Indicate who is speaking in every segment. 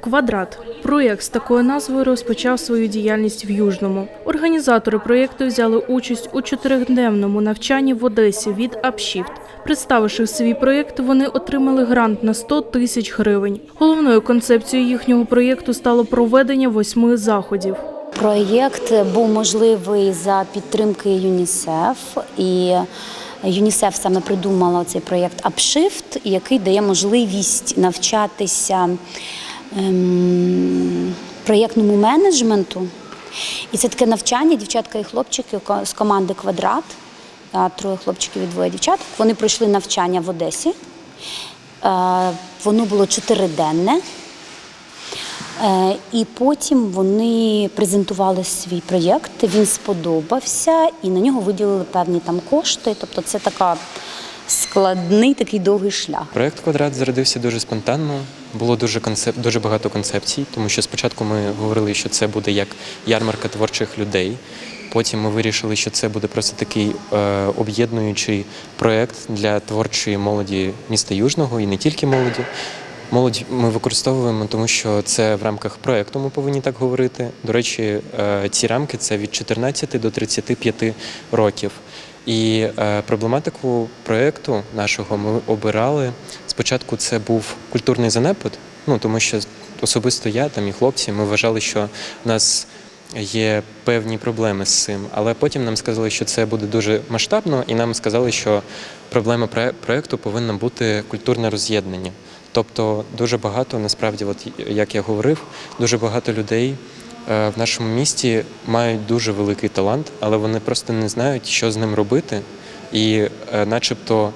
Speaker 1: Квадрат проєкт з такою назвою розпочав свою діяльність в Южному. Організатори проєкту взяли участь у чотириденному навчанні в Одесі від Апшіфт. Представивши свій проєкт, вони отримали грант на 100 тисяч гривень. Головною концепцією їхнього проєкту стало проведення восьми заходів.
Speaker 2: Проєкт був можливий за підтримки ЮНІСЕФ, і ЮНІСЕФ саме придумала цей проєкт Upshift, який дає можливість навчатися проєктному менеджменту. І це таке навчання, дівчатка і хлопчики з команди Квадрат, троє хлопчиків і двоє дівчат. Вони пройшли навчання в Одесі. Е, Воно було чотириденне. Е, І потім вони презентували свій проєкт. Він сподобався, і на нього виділили певні там кошти. Тобто, це така складний такий довгий шлях.
Speaker 3: Проект квадрат зародився дуже спонтанно. Було дуже концеп... дуже багато концепцій, тому що спочатку ми говорили, що це буде як ярмарка творчих людей. Потім ми вирішили, що це буде просто такий е, об'єднуючий проект для творчої молоді міста Южного і не тільки молоді. Молодь ми використовуємо, тому що це в рамках проекту. Ми повинні так говорити. До речі, е, ці рамки це від 14 до 35 років. І е, проблематику проєкту нашого ми обирали. Спочатку це був культурний занепад, ну тому що особисто я там і хлопці, ми вважали, що в нас є певні проблеми з цим. Але потім нам сказали, що це буде дуже масштабно, і нам сказали, що проблема проє- проєкту повинна бути культурне роз'єднання. Тобто дуже багато, насправді, от як я говорив, дуже багато людей в нашому місті мають дуже великий талант, але вони просто не знають, що з ним робити. І е, начебто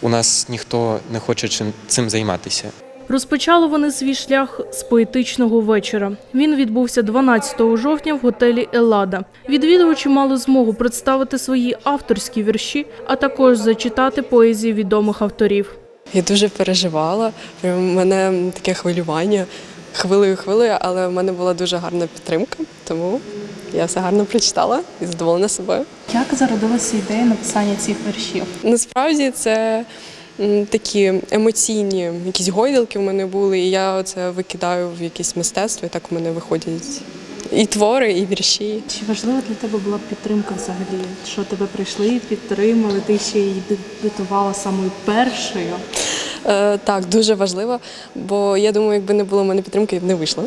Speaker 3: у нас ніхто не хоче чим цим займатися.
Speaker 1: Розпочали вони свій шлях з поетичного вечора. Він відбувся 12 жовтня в готелі Елада. Відвідувачі мали змогу представити свої авторські вірші, а також зачитати поезії відомих авторів.
Speaker 4: Я дуже переживала. У мене таке хвилювання хвилею хвилею, але в мене була дуже гарна підтримка, тому я все гарно прочитала і задоволена собою.
Speaker 5: Як зародилася ідея написання цих віршів?
Speaker 4: Насправді це м, такі емоційні якісь гойдалки в мене були, і я це викидаю в якесь мистецтво, і так у мене виходять і твори, і вірші.
Speaker 5: Чи важлива для тебе була підтримка взагалі? Що тебе прийшли, підтримали? Ти ще й дебютувала самою першою.
Speaker 4: Е, так, дуже важливо, бо я думаю, якби не було в мене підтримки, я б не вийшла.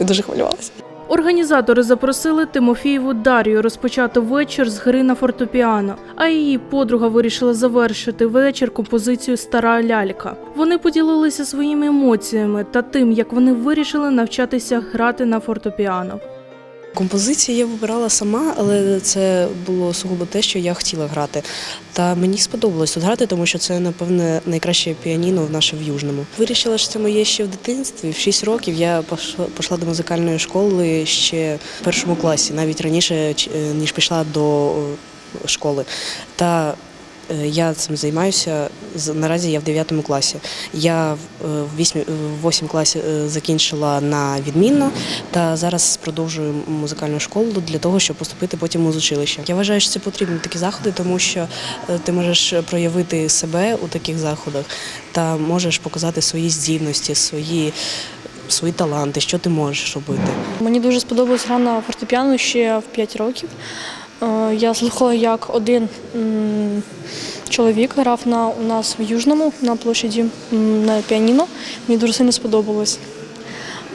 Speaker 4: Я дуже хвилювалася.
Speaker 1: Організатори запросили Тимофієву Дар'ю розпочати вечір з гри на фортепіано, а її подруга вирішила завершити вечір композицією Стара лялька. Вони поділилися своїми емоціями та тим, як вони вирішили навчатися грати на фортепіано.
Speaker 6: Композиції я вибирала сама, але це було сугубо те, що я хотіла грати. Та мені сподобалось тут грати, тому що це, напевне, найкраще піаніно в наше в Южному. Вирішила, що це моє ще в дитинстві. В 6 років я пішла, до музикальної школи ще в першому класі, навіть раніше, е, ніж пішла до е, школи. Та я цим займаюся. Наразі я в 9 класі. Я в 8, в 8 класі е, закінчила на відмінно та зараз продовжую музикальну школу для того, щоб поступити потім в музучилище. Я вважаю, що це потрібні такі заходи, тому що е, ти можеш проявити себе у таких заходах та можеш показати свої здібності, свої, свої таланти, що ти можеш робити.
Speaker 7: Мені дуже сподобалась гра на фортепіано ще в 5 років. Е, Я слухала, як один чоловік грав на, у нас в Южному на площаді на піаніно. Мені дуже сильно сподобалось.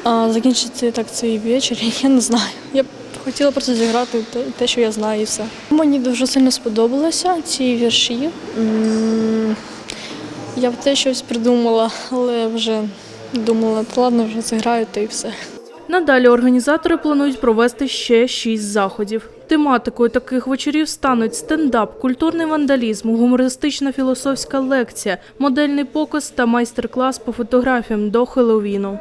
Speaker 7: А закінчити так цей вечір, я не знаю. Я хотіла просто зіграти те, що я знаю, і все. Мені дуже сильно сподобалося ці вірші. Я б те щось придумала, але вже думала, та ладно, вже зіграю та і все.
Speaker 1: Надалі організатори планують провести ще шість заходів. Тематикою таких вечорів стануть стендап, культурний вандалізм, гумористична філософська лекція, модельний показ та майстер-клас по фотографіям до Хеллоуіну.